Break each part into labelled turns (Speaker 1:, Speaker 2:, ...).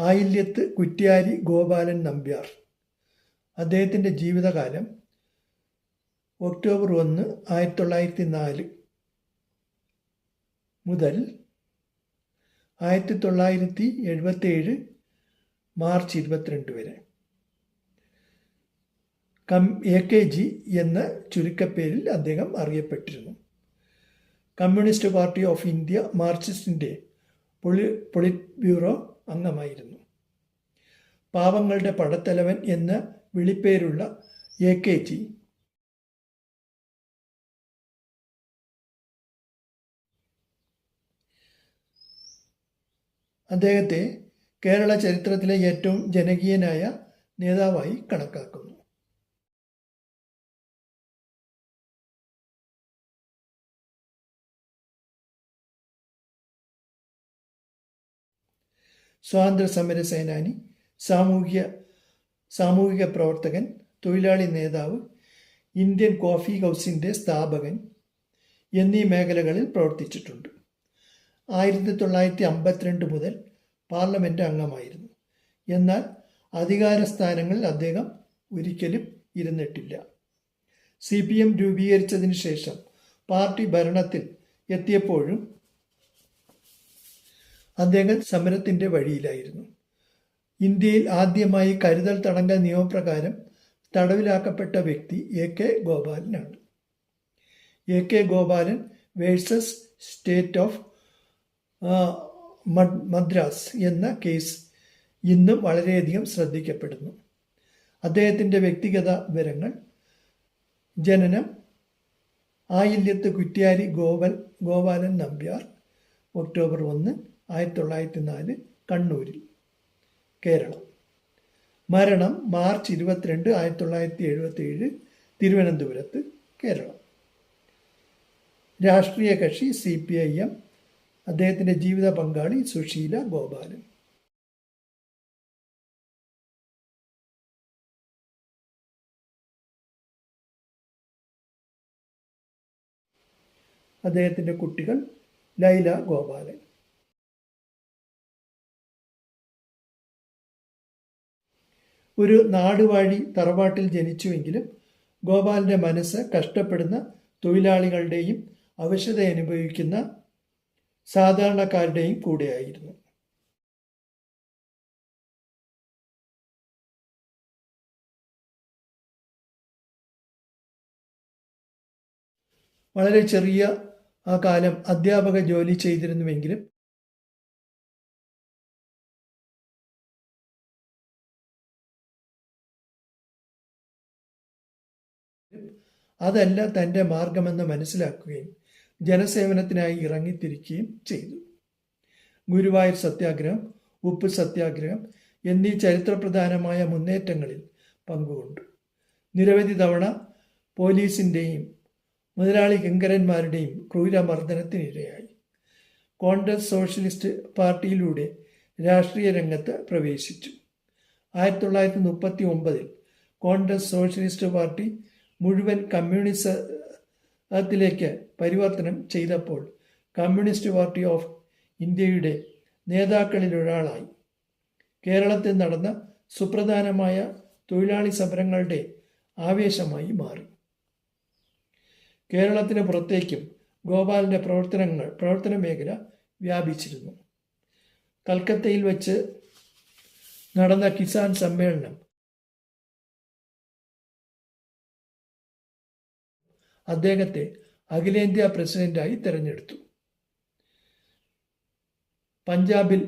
Speaker 1: ആയില്യത്ത് കുറ്റ്യാരി ഗോപാലൻ നമ്പ്യാർ. അദ്ദേഹത്തിന്റെ ജീവിതകാലം ഒക്ടോബർ ഒന്ന് ആയിരത്തി തൊള്ളായിരത്തി നാല് മുതൽ ആയിരത്തി തൊള്ളായിരത്തി എഴുപത്തേഴ് മാർച്ച് ഇരുപത്തിരണ്ട് വരെ. കം എ കെ ജി എന്ന ചുരുക്കപ്പേരിൽ അദ്ദേഹം അറിയപ്പെട്ടിരുന്നു. കമ്മ്യൂണിസ്റ്റ് പാർട്ടി ഓഫ് ഇന്ത്യ മാർക്സിസ്റ്റിന്റെ പൊളി പൊളിറ്റ് ബ്യൂറോ അംഗമായിരുന്നു. പാവങ്ങളുടെ പടത്തലവൻ എന്ന വിളിപ്പേരുള്ള എ കെ ജി. അദ്ദേഹത്തെ കേരള ചരിത്രത്തിലെ ഏറ്റവും ജനകീയനായ നേതാവായി കണക്കാക്കുന്നു. സ്വാതന്ത്ര്യ സമര സേനാനി സാമൂഹ്യ സാമൂഹിക പ്രവർത്തകൻ തൊഴിലാളി നേതാവ് ഇന്ത്യൻ കോഫി ഹൗസിന്റെ സ്ഥാപകൻ എന്നീ മേഖലകളിൽ പ്രവർത്തിച്ചിട്ടുണ്ട്. ആയിരത്തി തൊള്ളായിരത്തി അമ്പത്തിരണ്ട് മുതൽ പാർലമെന്റ് അംഗമായിരുന്നു. എന്നാൽ അധികാര സ്ഥാനങ്ങളിൽ അദ്ദേഹം ഒരിക്കലും ഇരുന്നിട്ടില്ല. സി പി എം രൂപീകരിച്ചതിന് ശേഷം പാർട്ടി ഭരണത്തിൽ എത്തിയപ്പോഴും അദ്ദേഹം സമരത്തിന്റെ വഴിയിലായിരുന്നു. ഇന്ത്യയിൽ ആദ്യമായി കരുതൽ തടങ്കൽ നിയമപ്രകാരം തടവിലാക്കപ്പെട്ട വ്യക്തി A K ഗോപാലനാണ്. A K Gopalan versus state of Madras എന്ന കേസ് ഇന്നും വളരെയധികം ശ്രദ്ധിക്കപ്പെടുന്നു. അദ്ദേഹത്തിന്റെ വ്യക്തിഗത വിവരങ്ങൾ ജനനം ആയില്യത്ത് കുറ്റ്യാരി ഗോപൽ ഗോപാലൻ നമ്പ്യാർ ഒക്ടോബർ ഒന്ന് ആയിരത്തി തൊള്ളായിരത്തി നാല് കണ്ണൂരിൽ. കേരളം. മരണം മാർച്ച് ഇരുപത്തിരണ്ട് ആയിരത്തി തൊള്ളായിരത്തി എഴുപത്തി ഏഴ് തിരുവനന്തപുരത്ത് കേരളം. രാഷ്ട്രീയ കക്ഷി സി പി ഐ എം. അദ്ദേഹത്തിന്റെ ജീവിത പങ്കാളി സുശീല ഗോപാലൻ. അദ്ദേഹത്തിന്റെ കുട്ടികൾ ലൈല ഗോപാലൻ. ഒരു നാടുവാഴി തറവാട്ടിൽ ജനിച്ചുവെങ്കിലും ഗോപാലിന്റെ മനസ്സ് കഷ്ടപ്പെടുന്ന തൊഴിലാളികളുടെയും അവശത അനുഭവിക്കുന്ന സാധാരണക്കാരുടെയും കൂടെയായിരുന്നു. വളരെ ചെറിയ ആ കാലം അധ്യാപക ജോലി ചെയ്തിരുന്നുവെങ്കിലും അതല്ല തന്റെ മാർഗമെന്ന് മനസ്സിലാക്കുകയും ജനസേവനത്തിനായി ഇറങ്ങിത്തിരിക്കുകയും ചെയ്തു. ഗുരുവായൂർ സത്യാഗ്രഹം ഉപ്പ് സത്യാഗ്രഹം എന്നീ ചരിത്രപ്രധാനമായ മുന്നേറ്റങ്ങളിൽ പങ്കുകൊണ്ടു. നിരവധി തവണ പോലീസിന്റെയും മുതലാളി കിങ്കരന്മാരുടെയും ക്രൂരമർദ്ദനത്തിനിരയായി. കോൺഗ്രസ് സോഷ്യലിസ്റ്റ് പാർട്ടിയിലൂടെ രാഷ്ട്രീയ രംഗത്ത് പ്രവേശിച്ചു. ആയിരത്തി തൊള്ളായിരത്തി മുപ്പത്തി ഒമ്പതിൽ കോൺഗ്രസ് സോഷ്യലിസ്റ്റ് പാർട്ടി മുഴുവൻ കമ്മ്യൂണിസത്തിലേക്ക് പരിവർത്തനം ചെയ്തപ്പോൾ കമ്മ്യൂണിസ്റ്റ് പാർട്ടി ഓഫ് ഇന്ത്യയുടെ നേതാക്കളിലൊരാളായി കേരളത്തിൽ നടന്ന സുപ്രധാനമായ തൊഴിലാളി സമരങ്ങളുടെ ആവേശമായി മാറി. കേരളത്തിന് പുറത്തേക്കും ഗോപാലിന്റെ പ്രവർത്തനങ്ങൾ പ്രവർത്തന മേഖല വ്യാപിച്ചിരുന്നു. കൽക്കത്തയിൽ വെച്ച് നടന്ന കിസാൻ സമ്മേളനം അദ്ദേഹത്തെ അഖിലേന്ത്യാ പ്രസിഡന്റായി തിരഞ്ഞെടുത്തു. പഞ്ചാബിൽ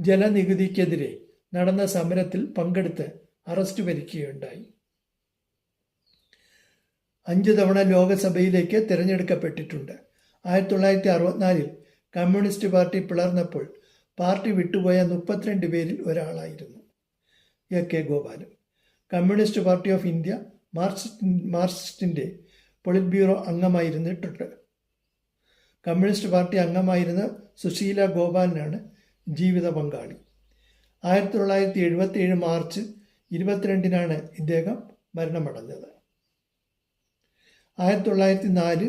Speaker 1: ജലനികുതിക്കെതിരെ നടന്ന സമരത്തിൽ പങ്കെടുത്ത് അറസ്റ്റ് വരിക്കുകയുണ്ടായി അഞ്ച് തവണ ലോകസഭയിലേക്ക് തിരഞ്ഞെടുക്കപ്പെട്ടിട്ടുണ്ട്. ആയിരത്തി തൊള്ളായിരത്തി അറുപത്തിനാലിൽ കമ്മ്യൂണിസ്റ്റ് പാർട്ടി പിളർന്നപ്പോൾ പാർട്ടി വിട്ടുപോയ മുപ്പത്തിരണ്ട് പേരിൽ ഒരാളായിരുന്നു. A K Gopalan. Communist party of India Marxist മാർക്സിസ്റ്റിന്റെ polit bureau അംഗമായിരുന്നിട്ടുണ്ട്. കമ്മ്യൂണിസ്റ്റ് പാർട്ടി അംഗമായിരുന്ന സുശീല ഗോപാലനാണ് ജീവിത പങ്കാളി. ആയിരത്തി തൊള്ളായിരത്തി എഴുപത്തി ഏഴ് മാർച്ച് ഇരുപത്തിരണ്ടിനാണ് ഇദ്ദേഹം മരണമടഞ്ഞത്. ആയിരത്തി തൊള്ളായിരത്തി നാല്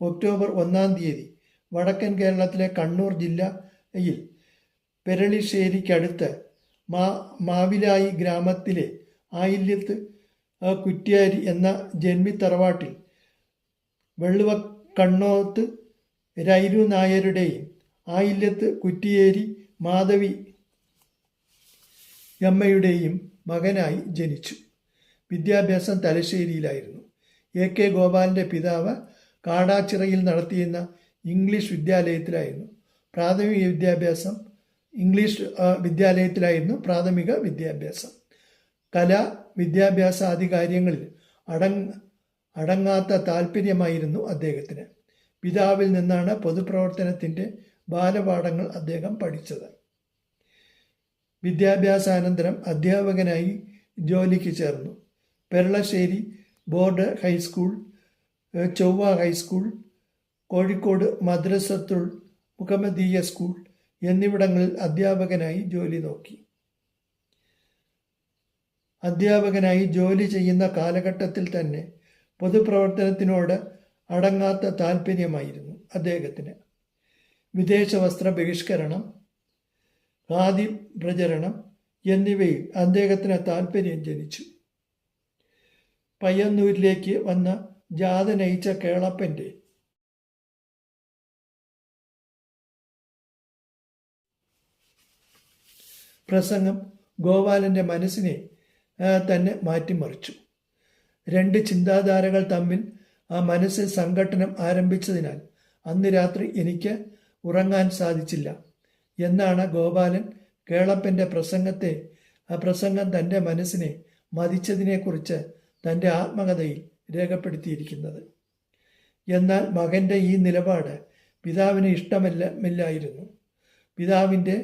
Speaker 1: ഒക്ടോബർ ഒന്നാം തീയതി വടക്കൻ കേരളത്തിലെ കണ്ണൂർ ജില്ലയിൽ പെരളിശ്ശേരിക്കടുത്ത് മാ മാവിലായി ഗ്രാമത്തിലെ ആയില്യത്ത് കുറ്റിയാരി എന്ന ജന്മി തറവാട്ടിൽ വെള്ളുവ കണ്ണോത്ത് രൈരു നായരുടെയും ആയില്യത്ത് കുറ്റിയേരി മാധവി അമ്മയുടെയും മകനായി ജനിച്ചു. വിദ്യാഭ്യാസം തലശ്ശേരിയിലായിരുന്നു. എ കെ ഗോപാലിന്റെ പിതാവ് കാടാച്ചിറയിൽ നടത്തിയിരുന്ന ഇംഗ്ലീഷ് വിദ്യാലയത്തിലായിരുന്നു. പ്രാഥമിക വിദ്യാഭ്യാസം ഇംഗ്ലീഷ് വിദ്യാലയത്തിലായിരുന്നു പ്രാഥമിക വിദ്യാഭ്യാസം. കല വിദ്യാഭ്യാസ ആദി കാര്യങ്ങളിൽ അടങ് അടങ്ങാത്ത താല്പര്യമായിരുന്നു അദ്ദേഹത്തിന്. പിതാവിൽ നിന്നാണ് പൊതുപ്രവർത്തനത്തിന്റെ ബാലപാഠങ്ങൾ അദ്ദേഹം പഠിച്ചത്. വിദ്യാഭ്യാസാനന്തരം അധ്യാപകനായി ജോലിക്ക് ചേർന്നു. Peralassery board high school Chovva high school Kozhikode Madrasathul Muhammadiya school എന്നിവിടങ്ങളിൽ അധ്യാപകനായി ജോലി നോക്കി. അധ്യാപകനായി ജോലി ചെയ്യുന്ന കാലഘട്ടത്തിൽ തന്നെ പൊതുപ്രവർത്തനത്തിനോട് അടങ്ങാത്ത താല്പര്യമായിരുന്നു അദ്ദേഹത്തിന്. വിദേശ വസ്ത്ര ബഹിഷ്കരണം ഖാദി പ്രചരണം എന്നിവയിൽ അദ്ദേഹത്തിന് താല്പര്യം ജനിച്ചു. പയ്യന്നൂരിലേക്ക് വന്ന ജാത നയിച്ച കേളപ്പന്റെ പ്രസംഗം ഗോപാലന്റെ മനസ്സിനെ തന്നെ മാറ്റിമറിച്ചു. രണ്ട് ചിന്താധാരകൾ തമ്മിൽ ആ മനസ്സിൽ സംഘട്ടനം ആരംഭിച്ചതിനാൽ അന്ന് രാത്രി എനിക്ക് ഉറങ്ങാൻ സാധിച്ചില്ല. എന്നാണ് ഗോപാലൻ കേളപ്പന്റെ പ്രസംഗത്തെ ആ പ്രസംഗം തന്റെ മനസ്സിനെ മതിച്ചതിനെക്കുറിച്ച് തന്റെ ആത്മകഥയിൽ രേഖപ്പെടുത്തിയിരിക്കുന്നത്. എന്നാൽ മകന്റെ ഈ നിലപാട് പിതാവിന് ഇഷ്ടമല്ല മില്ലായിരുന്നു പിതാവിന്റെ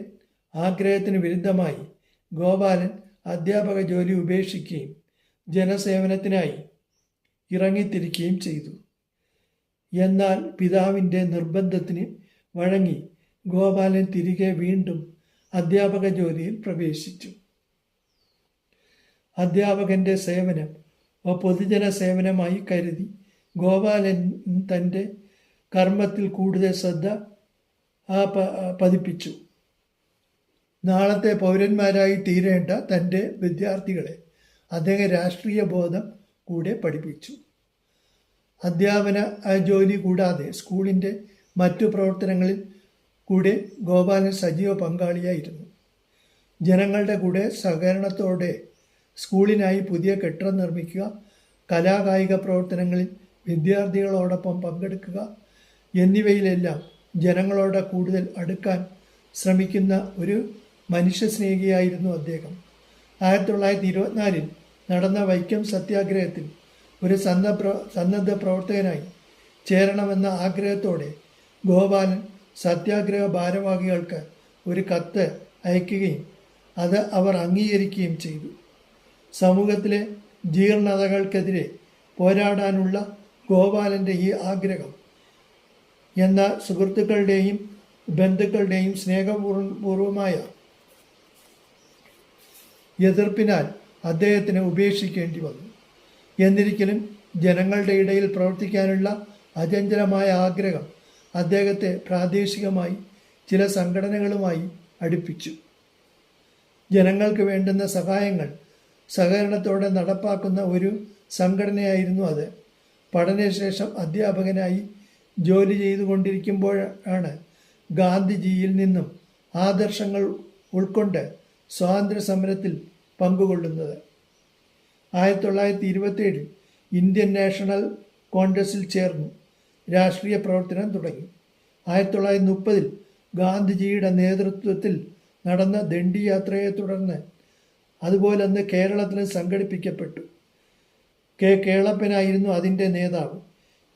Speaker 1: ആഗ്രഹത്തിന് വിരുദ്ധമായി ഗോപാലൻ അധ്യാപക ജോലി ഉപേക്ഷിക്കുകയും ജനസേവനത്തിനായി ഇറങ്ങിത്തിരിക്കുകയും ചെയ്തു. എന്നാൽ പിതാവിന്റെ നിർബന്ധത്തിന് വഴങ്ങി ഗോപാലൻ തിരികെ വീണ്ടും അധ്യാപക ജോലിയിൽ പ്രവേശിച്ചു. അധ്യാപകന്റെ സേവനം പൊതുജന സേവനമായി കരുതി ഗോപാലൻ തന്റെ കർമ്മത്തിൽ കൂടുതൽ ശ്രദ്ധ പതിപ്പിച്ചു. നാളത്തെ പൗരന്മാരായി തീരേണ്ട തന്റെ വിദ്യാർത്ഥികളെ അദ്ദേഹം രാഷ്ട്രീയ ബോധം കൂടെ പഠിപ്പിച്ചു. അധ്യാപന ജോലി കൂടാതെ സ്കൂളിന്റെ മറ്റു പ്രവർത്തനങ്ങളിൽ കൂടെ ഗോപാലൻ സജീവ പങ്കാളിയായിരുന്നു. ജനങ്ങളുടെ കൂടെ സഹകരണത്തോടെ സ്കൂളിനായി പുതിയ കെട്ടിടം നിർമ്മിക്കുക കലാകായിക പ്രവർത്തനങ്ങളിൽ വിദ്യാർത്ഥികളോടൊപ്പം പങ്കെടുക്കുക എന്നിവയിലെല്ലാം ജനങ്ങളോട് കൂടുതൽ അടുക്കാൻ ശ്രമിക്കുന്ന ഒരു മനുഷ്യസ്നേഹിയായിരുന്നു അദ്ദേഹം. ആയിരത്തി തൊള്ളായിരത്തി ഇരുപത്തിനാലിൽ നടന്ന വൈക്കം സത്യാഗ്രഹത്തിൽ ഒരു സന്നദ്ധ സന്നദ്ധ പ്രവർത്തകനായി ചേരണമെന്ന ആഗ്രഹത്തോടെ ഗോപാലൻ സത്യാഗ്രഹ ഭാരവാഹികൾക്ക് ഒരു കത്ത് അയക്കുകയും അത് അവർ അംഗീകരിക്കുകയും ചെയ്തു. സമൂഹത്തിലെ ജീർണതകൾക്കെതിരെ പോരാടാനുള്ള ഗോപാലന്റെ ഈ ആഗ്രഹം എന്ന സുഹൃത്തുക്കളുടെയും ബന്ധുക്കളുടെയും സ്നേഹപൂർവമായ എതിർപ്പിനാൽ അദ്ദേഹത്തിന് ഉപേക്ഷിക്കേണ്ടി വന്നു. എന്നിരിക്കലും ജനങ്ങളുടെ ഇടയിൽ പ്രവർത്തിക്കാനുള്ള അചഞ്ചലമായ ആഗ്രഹം അദ്ദേഹത്തെ പ്രാദേശികമായി ചില സംഘടനകളുമായി അടുപ്പിച്ചു. ജനങ്ങൾക്ക് വേണ്ടുന്ന സഹായങ്ങൾ സഹകരണത്തോടെ നടപ്പാക്കുന്ന ഒരു സംഘടനയായിരുന്നു അത്. പഠനശേഷം അധ്യാപകനായി ജോലി ചെയ്തുകൊണ്ടിരിക്കുമ്പോഴാണ് ഗാന്ധിജിയിൽ നിന്നും ആദർശങ്ങൾ ഉൾക്കൊണ്ട് സ്വാതന്ത്ര്യ സമരത്തിൽ പങ്കുകൊള്ളുന്നത്. ആയിരത്തി തൊള്ളായിരത്തി ഇരുപത്തേഴിൽ ഇന്ത്യൻ നാഷണൽ കോൺഗ്രസിൽ ചേർന്നു. രാഷ്ട്രീയ പ്രവർത്തനം തുടങ്ങി. ആയിരത്തി തൊള്ളായിരത്തി മുപ്പതിൽ ഗാന്ധിജിയുടെ നേതൃത്വത്തിൽ നടന്ന ദണ്ഡി യാത്രയെ തുടർന്ന് അതുപോലെ അന്ന് കേരളത്തിൽ സംഘടിപ്പിക്കപ്പെട്ടു. കെ കേളപ്പനായിരുന്നു അതിന്റെ നേതാവ്.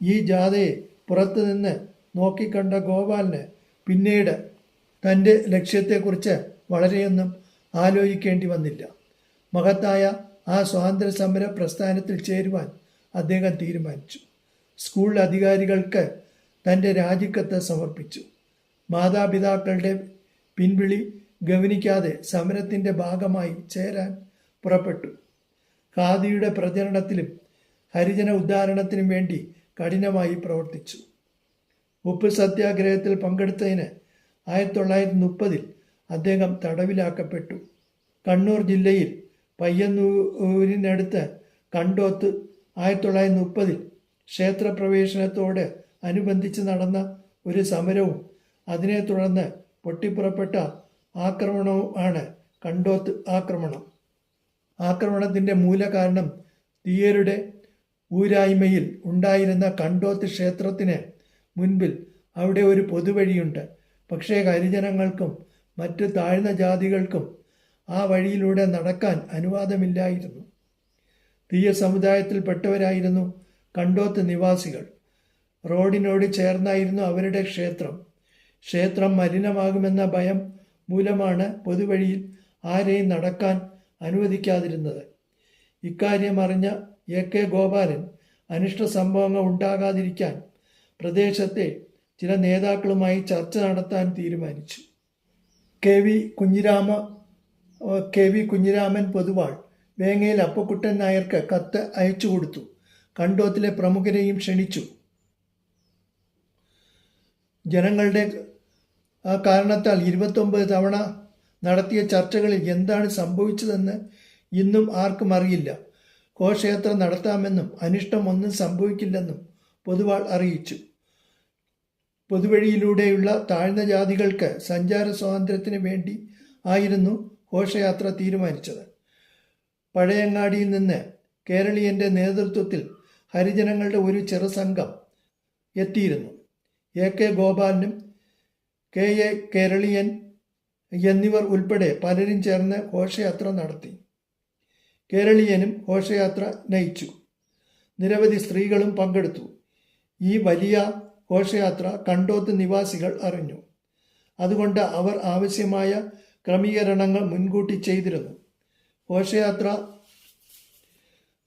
Speaker 1: ഈ ജാഥയെ പുറത്തുനിന്ന് നോക്കിക്കണ്ട ഗോപാലിന് പിന്നീട് തന്റെ ലക്ഷ്യത്തെക്കുറിച്ച് വളരെയൊന്നും ആലോചിക്കേണ്ടി വന്നില്ല. മഹത്തായ ആ സ്വാതന്ത്ര്യ സമര പ്രസ്ഥാനത്തിൽ ചേരുവാൻ അദ്ദേഹം തീരുമാനിച്ചു. സ്കൂൾ അധികാരികൾക്ക് തന്റെ രാജിക്കത്ത് സമർപ്പിച്ചു. മാതാപിതാക്കളുടെ പിൻവിളി ഗവനിക്കാതെ സമരത്തിന്റെ ഭാഗമായി ചേരാൻ പുറപ്പെട്ടു. ഖാദിയുടെ പ്രചരണത്തിലും ഹരിജന ഉദ്ധാരണത്തിനും വേണ്ടി കഠിനമായി പ്രവർത്തിച്ചു. ഉപ്പ് സത്യാഗ്രഹത്തിൽ പങ്കെടുത്തതിന് ആയിരത്തി തൊള്ളായിരത്തി മുപ്പതിൽ അദ്ദേഹം തടവിലാക്കപ്പെട്ടു. കണ്ണൂർ ജില്ലയിൽ പയ്യന്നൂരിനടുത്ത് കണ്ടോത്ത് ആയിരത്തി തൊള്ളായിരത്തി മുപ്പതിൽ ക്ഷേത്രപ്രവേശനത്തോട് അനുബന്ധിച്ച് നടന്ന ഒരു സമരവും അതിനെ തുടർന്ന് പൊട്ടിപ്പുറപ്പെട്ട ആക്രമണവുമാണ് കണ്ടോത്ത് ആക്രമണം. ആക്രമണത്തിന്റെ മൂലകാരണം തീയരുടെ ഊരായ്മയിൽ ഉണ്ടായിരുന്ന കണ്ടോത്ത് ക്ഷേത്രത്തിന് മുൻപിൽ അവിടെ ഒരു പൊതുവഴിയുണ്ട്. പക്ഷേ ഹരിജനങ്ങൾക്കും മറ്റ് താഴ്ന്ന ജാതികൾക്കും ആ വഴിയിലൂടെ നടക്കാൻ അനുവാദമില്ലായിരുന്നു. തീയ സമുദായത്തിൽപ്പെട്ടവരായിരുന്നു കണ്ടോത്ത് നിവാസികൾ. റോഡിനോട് ചേർന്നായിരുന്നു അവരുടെ ക്ഷേത്രം. ക്ഷേത്രം മലിനമാകുമെന്ന ഭയം മൂലമാണ് പൊതുവഴിയിൽ ആരെയും നടക്കാൻ അനുവദിക്കാതിരുന്നത്. ഇക്കാര്യം അറിഞ്ഞ എ കെ ഗോപാലൻ അനിഷ്ട സംഭവങ്ങൾ ഉണ്ടാകാതിരിക്കാൻ പ്രദേശത്തെ ചില നേതാക്കളുമായി ചർച്ച നടത്താൻ തീരുമാനിച്ചു. K V Kunhirama K V Kunhiraman Poduval Vengayil Appakuttan നായർക്ക് കത്ത് അയച്ചു കൊടുത്തു. കണ്ടോത്തിലെ പ്രമുഖരെയും ക്ഷണിച്ചു. ജനങ്ങളുടെ കാരണത്താൽ ഇരുപത്തൊമ്പത് തവണ നടത്തിയ ചർച്ചകളിൽ എന്താണ് സംഭവിച്ചതെന്ന് ഇന്നും ആർക്കും അറിയില്ല. ഘോഷയാത്ര നടത്താമെന്നും അനിഷ്ടം ഒന്നും സംഭവിക്കില്ലെന്നും പൊതുവാൾ അറിയിച്ചു. പൊതുവഴിയിലൂടെയുള്ള താഴ്ന്ന ജാതികൾക്ക് സഞ്ചാര സ്വാതന്ത്ര്യത്തിന് വേണ്ടി ആയിരുന്നു ഘോഷയാത്ര തീരുമാനിച്ചത്. പഴയങ്ങാടിയിൽ നിന്ന് കേരളീയന്റെ നേതൃത്വത്തിൽ ഹരിജനങ്ങളുടെ ഒരു ചെറുസംഘം എത്തിയിരുന്നു. എ കെ ഗോപാലനും കെ എ കേരളീയൻ എന്നിവർ ഉൾപ്പെടെ പലരും ചേർന്ന് ഘോഷയാത്ര നടത്തി. കേരളീയനും ഘോഷയാത്ര നയിച്ചു. നിരവധി സ്ത്രീകളും പങ്കെടുത്തു. ഈ വലിയ ഘോഷയാത്ര കണ്ടോത്ത് നിവാസികൾ അറിഞ്ഞു. അതുകൊണ്ട് അവർ ആവശ്യമായ ക്രമീകരണങ്ങൾ മുൻകൂട്ടി ചെയ്തിരുന്നു. ഘോഷയാത്ര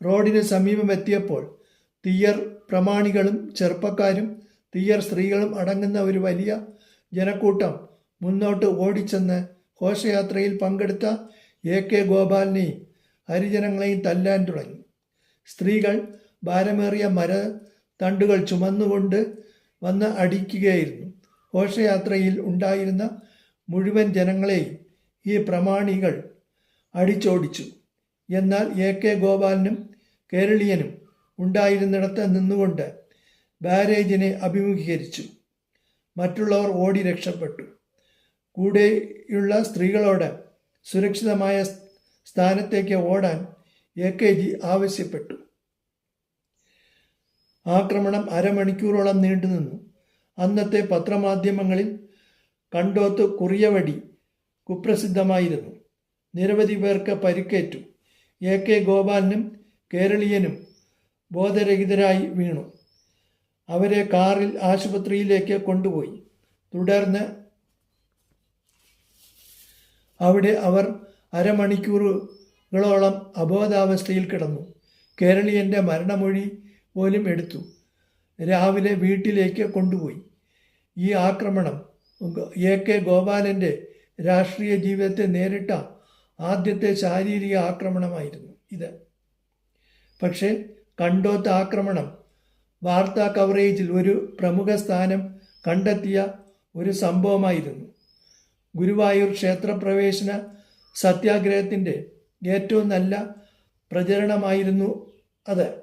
Speaker 1: റോഡിന് സമീപമെത്തിയപ്പോൾ തീയർ പ്രമാണികളും ചെറുപ്പക്കാരും തീയർ സ്ത്രീകളും അടങ്ങുന്ന ഒരു വലിയ ജനക്കൂട്ടം മുന്നോട്ട് ഓടിച്ചെന്ന് ഘോഷയാത്രയിൽ പങ്കെടുത്ത എ കെ ഗോപാലിനെയും ഹരിജനങ്ങളെയും തല്ലാൻ തുടങ്ങി. സ്ത്രീകൾ ഭാരമേറിയ മര തണ്ടുകൾ ചുമന്നുകൊണ്ട് വന്ന് അടിക്കുകയായിരുന്നു. ഘോഷയാത്രയിൽ ഉണ്ടായിരുന്ന മുഴുവൻ ജനങ്ങളെയും ഈ പ്രമാണികൾ അടിച്ചോടിച്ചു. എന്നാൽ എ കെ ഗോപാലനും കേരളീയനും ഉണ്ടായിരുന്നിടത്ത് നിന്നുകൊണ്ട് ബാരേജിനെ അഭിമുഖീകരിച്ചു. മറ്റുള്ളവർ ഓടി രക്ഷപ്പെട്ടു. കൂടെയുള്ള സ്ത്രീകളോട് സുരക്ഷിതമായ സ്ഥാനത്തേക്ക് ഓടാൻ എ കെ ജി ആവശ്യപ്പെട്ടു. ആക്രമണം അരമണിക്കൂറോളം നീണ്ടുനിന്നു. അന്നത്തെ പത്രമാധ്യമങ്ങളിൽ കണ്ടോത്ത് കുറിയവടി കുപ്രസിദ്ധമായിരുന്നു. നിരവധി പേർക്ക് പരിക്കേറ്റു. എ കെ ഗോപാലനും കേരളീയനും ബോധരഹിതരായി വീണു. അവരെ കാറിൽ ആശുപത്രിയിലേക്ക് കൊണ്ടുപോയി. തുടർന്ന് അവിടെ അവർ അരമണിക്കൂറുകളോളം അബോധാവസ്ഥയിൽ കിടന്നു. കേരളീയന്റെ മരണമൊഴി പോലും എടുത്തു. രാവിലെ വീട്ടിലേക്ക് കൊണ്ടുപോയി. ഈ ആക്രമണം എ കെ ഗോപാലന്റെ രാഷ്ട്രീയ ജീവിതത്തെ നേരിട്ട ആദ്യത്തെ ശാരീരിക ആക്രമണമായിരുന്നു ഇത്. പക്ഷേ കണ്ടോത്ത ആക്രമണം വാർത്താ കവറേജിൽ ഒരു പ്രമുഖ സ്ഥാനം കണ്ടെത്തിയ ഒരു സംഭവമായിരുന്നു. ഗുരുവായൂർ ക്ഷേത്രപ്രവേശന സത്യാഗ്രഹത്തിന്റെ ഏറ്റവും നല്ല പ്രചരണമായിരുന്നു അത്.